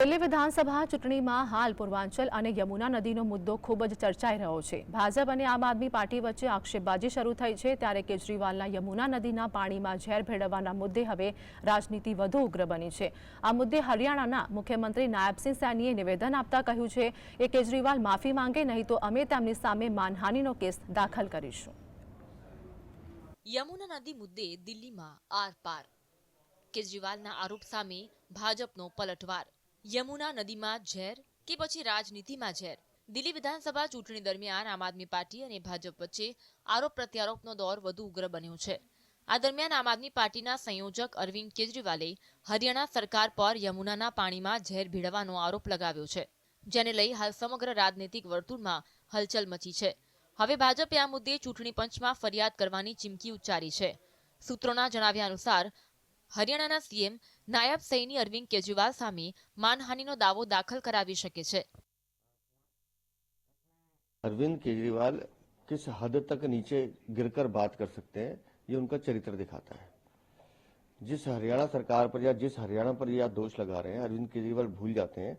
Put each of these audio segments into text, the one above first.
દિલ્હી વિધાનસભા ચૂંટણીમાં હાલ પૂર્વાંચલ અને યમુના નદીનો મુદ્દો ખૂબ જ ચર્ચાઈ રહ્યો છે. ભાજપ અને આમ આદમી પાર્ટી વચ્ચે આક્ષેપબાજી શરૂ થઈ છે ત્યારે કેજરીવાલના યમુના નદીના પાણીમાં ઝેર ભેળવવાના મુદ્દે હવે રાજનીતિ વધુ ઉગ્ર બની છે. આ મુદ્દે હરિયાણાના મુખ્યમંત્રી નાયબસિંહ સૈનીએ નિવેદન આપતા કહ્યું છે કે કેજરીવાલ માફી માંગે નહીં તો અમે તેમની સામે માનહાનિનો કેસ દાખલ કરીશું. યમુના નદી મુદ્દે દિલ્હીમાં આરપાર. કેજરીવાલના આરોપ સામે ભાજપનો પલટવાર. યમુના નદીમાં ઝેર કે પછી રાજનીતિમાં ઝેર? દિલ્હી વિધાનસભા ચૂંટણી દરમિયાન આમ આદમી પાર્ટી અને ભાજપ વચ્ચે આરોપ પ્રત્યારોપનો દોર વધુ ઉગ્ર બન્યો છે. આ દરમિયાન આમ આદમી પાર્ટીના સંયોજક અરવિંદ કેજરીવાલે હરિયાણા સરકાર પર યમુનાના પાણીમાં ઝેર ભીડવાનો આરોપ લગાવ્યો છે, જેને લઈ હાલ સમગ્ર રાજનૈતિક વર્તુળમાં હલચલ મચી છે. હવે ભાજપે આ મુદ્દે ચૂંટણી પંચમાં ફરિયાદ કરવાની ચીમકી ઉચ્ચારી છે. સૂત્રોના જણાવ્યા અનુસાર હરિયાણાના સીએમ નાયબ સૈની અરવિંદ કેજરીવાલ સામે માનહાનિનો દાવો દાખલ કરાવી શકે છે अरविंद केजरीवाल किस हद तक नीचे गिरकर बात कर सकते हैं ये उनका चरित्र दिखाता है जिस हरियाणा सरकार पर या जिस हरियाणा पर ये आप दोष लगा रहे हैं अरविंद केजरीवाल भूल जाते हैं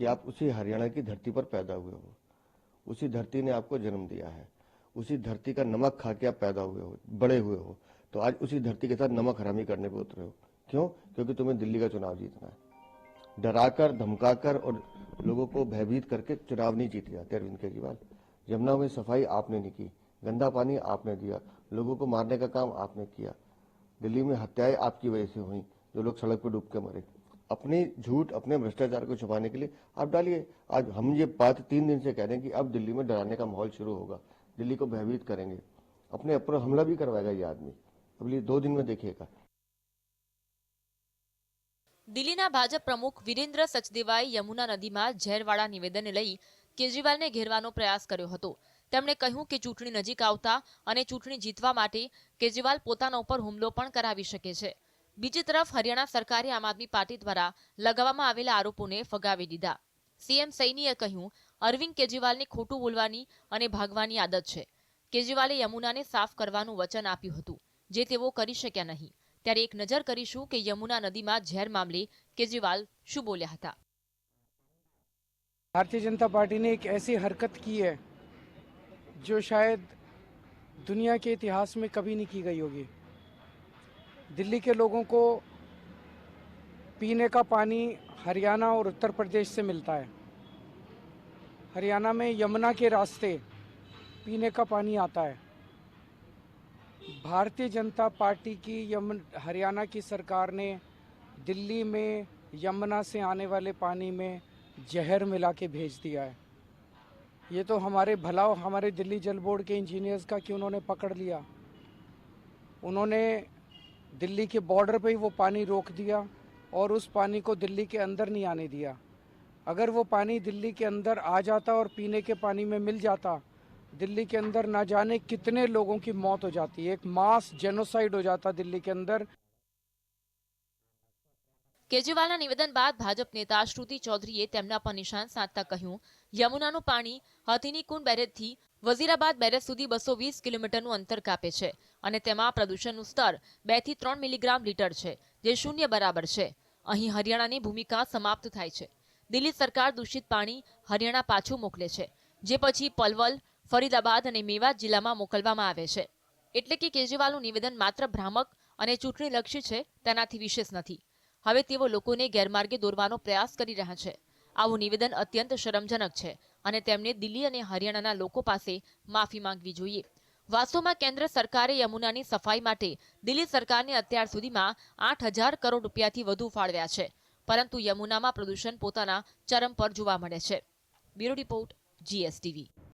कि आप उसी हरियाणा की धरती पर पैदा हुए हो उसी धरती ने आपको जन्म दिया है उसी धरती का नमक खा के आप पैदा हुए हो बड़े हुए हो तो आज उसी धरती के साथ नमक हरामी करने पे उतरे हो। क्यों? क्योंकि तुम्हें दिल्ली का चुनाव जीतना है। डराकर, धमकाकर और लोगों को भयभीत करके चुनाव नहीं जीते जाते अरविंद केजरीवाल। यमुना में सफ़ाई आपने नहीं की, गंदा पानी आपने दिया, लोगों को मारने का काम आपने किया। दिल्ली में हत्याएँ आपकी वजह से हुई, जो लोग सड़क पर डूब के मरे। अपनी झूठ, अपने भ्रष्टाचार को छुपाने के लिए आप डालिए। आज हम ये बात तीन दिन से कह रहे हैं कि अब दिल्ली में डराने का माहौल शुरू होगा। दिल्ली को भयभीत करेंगे। अपने ऊपर हमला भी करवाएगा ये आदमी। अगले दो दिन में देखिएगा દિલ્હીના ભાજપ પ્રમુખ વિરેન્દ્ર સચદેવાએ યમુના નદીમાં ઝેરવાળા નિવેદનને લઈ કેજરીવાલને ઘેરવાનો પ્રયાસ કર્યો હતો તેમણે કહ્યું કે ચૂંટણી નજીક આવતા અને ચૂંટણી જીતવા માટે કેજરીવાલ પોતાના ઉપર હુમલો પણ કરાવી શકે છે બીજી તરફ હરિયાણા સરકારે આમ આદમી પાર્ટી દ્વારા લગાવવામાં આવેલા આરોપોને ફગાવી દીધા સીએમ સૈનીએ કહ્યું અરવિંદ કેજરીવાલને ખોટું બોલવાની અને ભાગવાની આદત છે કેજરીવાલે યમુનાને સાફ કરવાનું વચન આપ્યું હતું જે તેઓ કરી શક્યા નહીં ત્યારે એક નજર કરીશું કે યમુના નદીમાં ઝેર મામલે કેજરીવાલ શું બોલ્યા હતા भारतीय जनता पार्टी ने एक ऐसी हरकत की है जो शायद दुनिया के इतिहास में कभी नहीं की गई होगी दिल्ली के लोगों को पीने का पानी हरियाणा और उत्तर प्रदेश से मिलता है हरियाणा में यमुना के रास्ते पीने का पानी आता है भारतीय जनता पार्टी की यमुन, हरियाणा की सरकार ने दिल्ली में यमुना से आने वाले पानी में जहर मिला के भेज दिया है। ये तो हमारे भला हमारे दिल्ली जल बोर्ड के इंजीनियर्स का कि उन्होंने पकड़ लिया। उन्होंने दिल्ली के बॉर्डर पे ही वो पानी रोक दिया और उस पानी को दिल्ली के अंदर नहीं आने दिया। अगर वो पानी दिल्ली के अंदर आ जाता और पीने के पानी में मिल जाता दिल्ली के अंदर ना जाने कितने लोगों की मौत हो जाती एक मास जेनोसाइड हो जाता दिल्ली के अंदर કેજરીવાલના નિવેદન બાદ ભાજપ નેતા શ્રુતિ ચૌધરીએ તેમના પર નિશાન સાધતા કહ્યું યમુનાનું પાણી હથીની કુંડ બેરેજથી વઝીરાબાદ બેરેજ સુધી બસો વીસ કિલોમીટરનું અંતર કાપે છે અને તેમાં પ્રદૂષણનું સ્તર બે થી ત્રણ મિલીગ્રામ લીટર છે જે શૂન્ય બરાબર છે અહીં હરિયાણાની ભૂમિકા સમાપ્ત થાય છે દિલ્હી સરકાર દૂષિત પાણી હરિયાણા પાછું મોકલે છે જે પછી પલવલ ફરીદાબાદ અને મેવાત જિલ્લામાં મોકલવામાં આવે છે. એટલે કે કેજરીવાલનું નિવેદન માત્ર ભ્રામક અને ચૂંટણીલક્ષી છે, તેનાથી વિશેષ નથી. હવે તેઓ લોકોને ગેરમાર્ગે દોરવાનો પ્રયાસ કરી રહ્યા છે. આવું નિવેદન અત્યંત શરમજનક છે અને તેમને દિલ્હી અને હરિયાણાના લોકો પાસે માફી માંગવી જોઈએ. વાસ્તવમાં કેન્દ્ર સરકારે યમુનાની સફાઈ માટે દિલ્હી સરકારને અત્યાર સુધીમાં આઠ હજાર કરોડ રૂપિયાથી વધુ ફાળવ્યા છે. પરંતુ યમુનામાં પ્રદૂષણ પોતાના ચરમ પર જોવા મળે છે. Bureau report, GSTV.